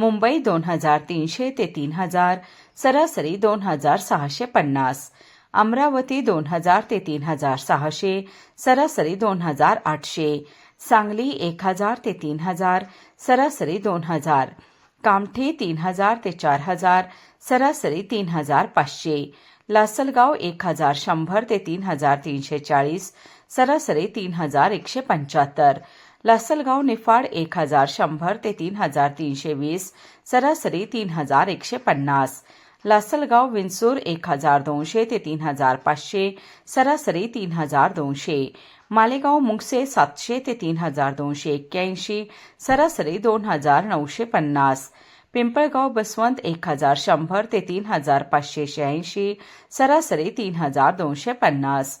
मुंबई दोन हज़ार तीनशे ते तीन हज़ार, सरासरी दोन हज़ार सहाशे पन्नास, अमरावती दोन हज़ार ते तीन हज़ार सहाशे, सरासरी दोन हज़ार आठशे, सांगली एक हज़ार ते तीन हज़ार, सरासरी दोन हज़ार, कामठी तीन हज़ार ते चार हज़ार, सरासरी तीन हज़ार पाचशे, लासलगाव एक हज़ार शंभर ते तीन हज़ार तीनशे चाळीस, सरासरी तीन हज़ार एकशे पंच्याहत्तर लासलगाव, निफाड एक हज़ार शंभर ते तीन हज़ार तीनशे वीस, सरासरी तीन हज़ार एकशे पन्नास. लासलगाव, विंचूर एक हज़ार दोनशे ते तीन हज़ार पाचशे, सरासरी तीन हज़ार दोनशे. मालेगाव, मुंगसे सातशे ते तीन हज़ार दोनशे एक्क्याऐंशी, सरासरी दोन हज़ार नऊशे पन्नास. पिंपळगाव, बसवंत एक हज़ार शंभर ते तीन हज़ार पाचशे शहाऐंशी, सरासरी तीन हज़ार दोनशे पन्नास.